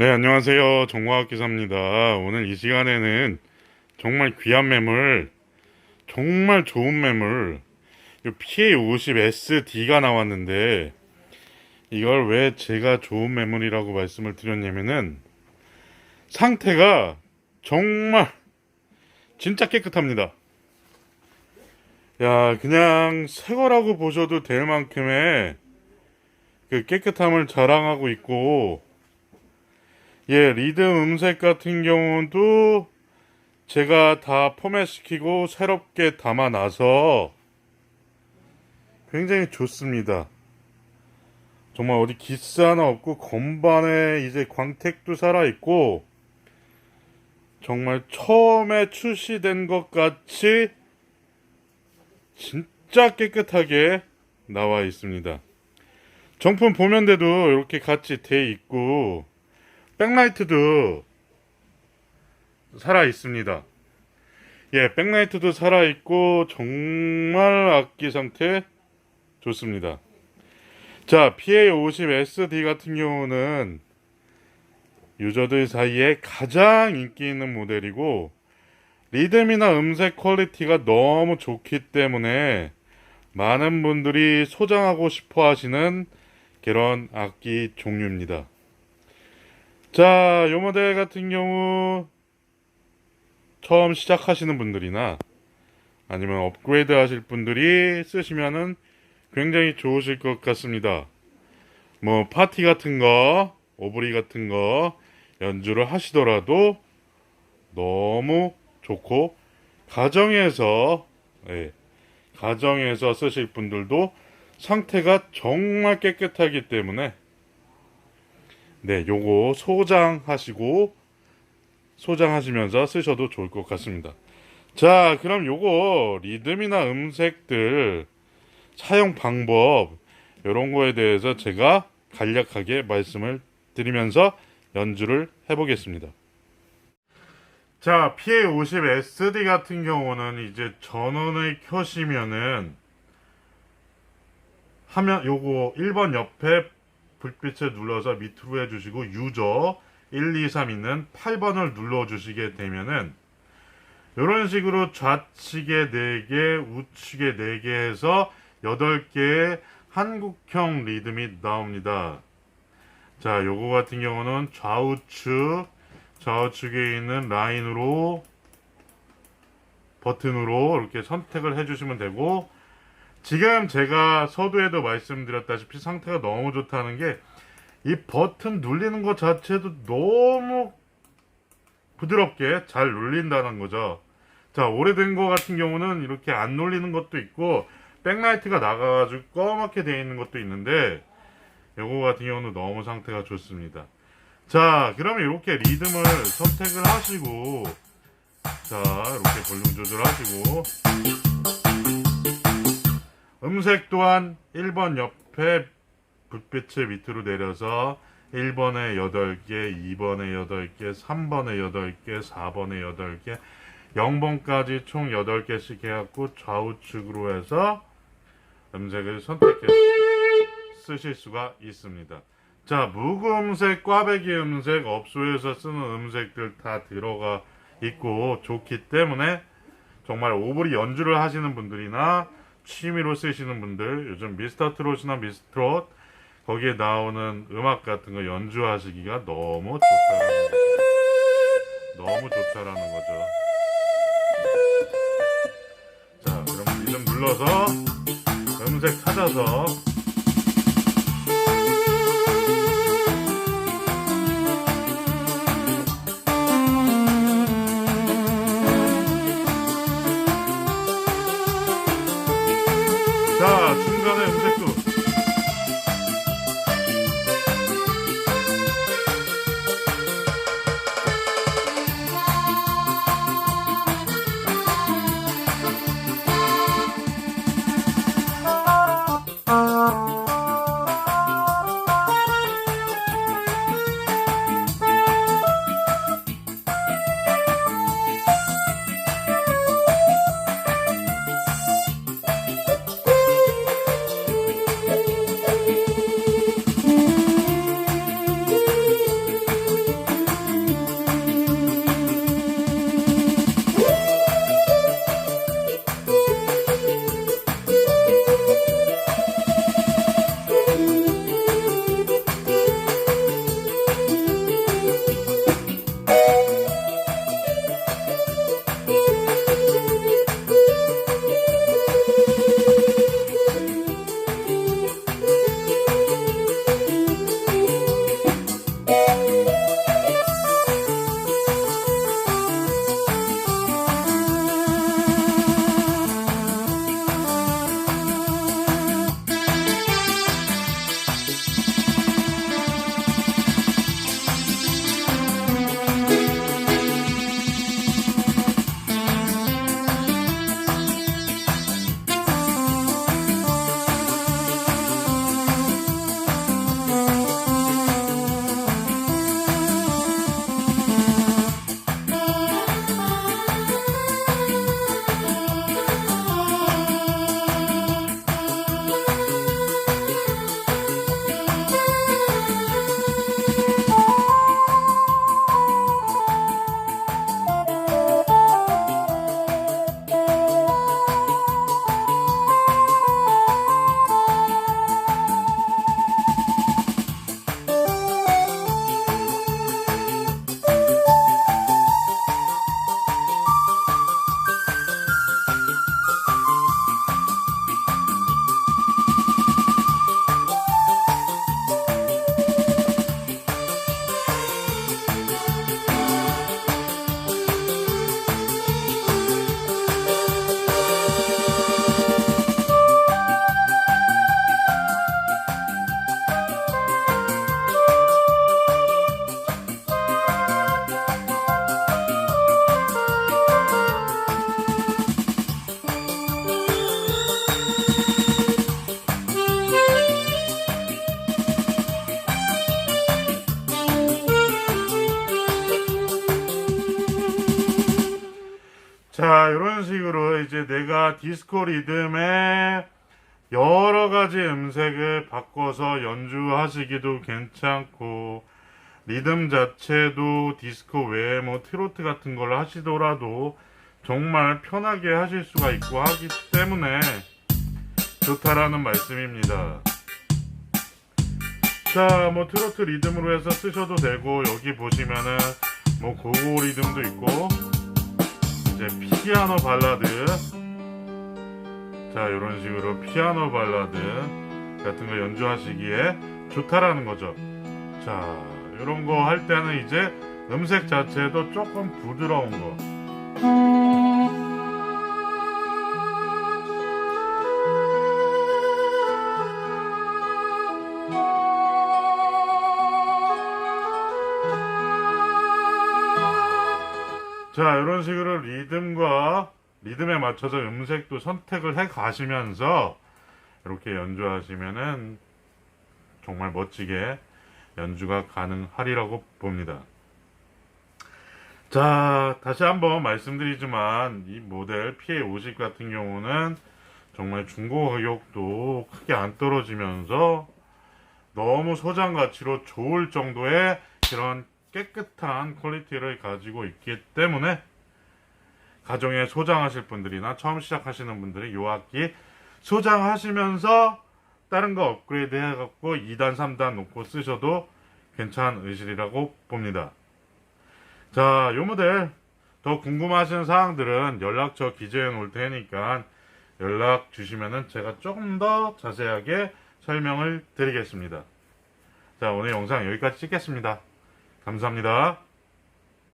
네, 안녕하세요. 정과학 기사입니다. 오늘 이 시간에는 정말 귀한 매물, 정말 좋은 매물, 이 PA50SD가 나왔는데, 이걸 왜 제가 좋은 매물이라고 말씀을 드렸냐면은, 상태가 정말, 진짜 깨끗합니다. 야, 그냥 새 거라고 보셔도 될 만큼의 그 깨끗함을 자랑하고 있고, 예, 리듬 음색 같은 경우도 제가 다 포맷시키고 새롭게 담아놔서 굉장히 좋습니다. 정말 어디 기스 하나 없고 건반에 이제 광택도 살아있고 정말 처음에 출시된 것 같이 진짜 깨끗하게 나와 있습니다. 정품 보면대도 이렇게 같이 돼 있고 백라이트도 살아 있습니다. 예, 백라이트도 살아 있고 정말 악기 상태 좋습니다. 자, PA50SD 같은 경우는 유저들 사이에 가장 인기 있는 모델이고 리듬이나 음색 퀄리티가 너무 좋기 때문에 많은 분들이 소장하고 싶어 하시는 그런 악기 종류입니다. 자, 요 모델 같은 경우 처음 시작하시는 분들이나 아니면 업그레이드 하실 분들이 쓰시면은 굉장히 좋으실 것 같습니다. 뭐 파티 같은 거, 오브리 같은 거 연주를 하시더라도 너무 좋고 가정에서 예, 가정에서 쓰실 분들도 상태가 정말 깨끗하기 때문에 네, 요거 소장하시고 소장하시면서 쓰셔도 좋을 것 같습니다. 자, 그럼 요거 리듬이나 음색들 사용 방법 이런 거에 대해서 제가 간략하게 말씀을 드리면서 연주를 해보겠습니다. 자, PA50SD 같은 경우는 이제 전원을 켜시면은 화면 요거 1번 옆에 불빛을 눌러서 밑으로 해주시고 유저 1, 2, 3 있는 8번을 눌러주시게 되면은 이런 식으로 좌측에 4개, 우측에 4개 해서 8개의 한국형 리듬이 나옵니다. 자, 요거 같은 경우는 좌우측, 좌우측에 있는 라인으로 버튼으로 이렇게 선택을 해주시면 되고 지금 제가 서두에도 말씀드렸다시피 상태가 너무 좋다는 게 이 버튼 눌리는 것 자체도 너무 부드럽게 잘 눌린다는 거죠. 자, 오래된 거 같은 경우는 이렇게 안 눌리는 것도 있고 백라이트가 나가가지고 꺼맣게 되어 있는 것도 있는데 요거 같은 경우는 너무 상태가 좋습니다. 자, 그러면 이렇게 리듬을 선택을 하시고 자, 이렇게 볼륨 조절하시고 음색 또한 1번 옆에 불빛을 밑으로 내려서 1번에 8개, 2번에 8개, 3번에 8개, 4번에 8개, 0번까지 총 8개씩 해갖고 좌우측으로 해서 음색을 선택해 쓰실 수가 있습니다. 자, 무음색, 꽈배기 음색, 업소에서 쓰는 음색들 다 들어가 있고 좋기 때문에 정말 오브리 연주를 하시는 분들이나 취미로 쓰시는 분들 요즘 미스터 트롯이나 미스트롯 거기에 나오는 음악 같은 거 연주하시기가 너무 좋다라는 거죠. 너무 좋다라는 거죠. 자, 그럼 리듬 눌러서 음색 찾아서 자, 이런 식으로 이제 내가 디스코 리듬에 여러 가지 음색을 바꿔서 연주하시기도 괜찮고, 리듬 자체도 디스코 외에 뭐 트로트 같은 걸 하시더라도 정말 편하게 하실 수가 있고 하기 때문에 좋다라는 말씀입니다. 자, 뭐 트로트 리듬으로 해서 쓰셔도 되고 여기 보시면은 뭐 고고 리듬도 있고 이제 피아노 발라드 자, 이런 식으로 피아노 발라드 같은 거 연주하시기에 좋다라는 거죠. 자, 이런 거 할 때는 이제 음색 자체도 조금 부드러운 거. 자, 이런 식으로 리듬과 리듬에 맞춰서 음색도 선택을 해 가시면서 이렇게 연주하시면은 정말 멋지게 연주가 가능하리라고 봅니다. 자, 다시 한번 말씀드리지만 이 모델 PA50 같은 경우는 정말 중고 가격도 크게 안 떨어지면서 너무 소장 가치로 좋을 정도의 그런 깨끗한 퀄리티를 가지고 있기 때문에 가정에 소장하실 분들이나 처음 시작하시는 분들이 요 악기 소장하시면서 다른 거 업그레이드 해갖고 2단, 3단 놓고 쓰셔도 괜찮은 의실이라고 봅니다. 자, 요 모델 더 궁금하신 사항들은 연락처 기재해 놓을 테니까 연락 주시면은 제가 조금 더 자세하게 설명을 드리겠습니다. 자, 오늘 영상 여기까지 찍겠습니다. 감사합니다.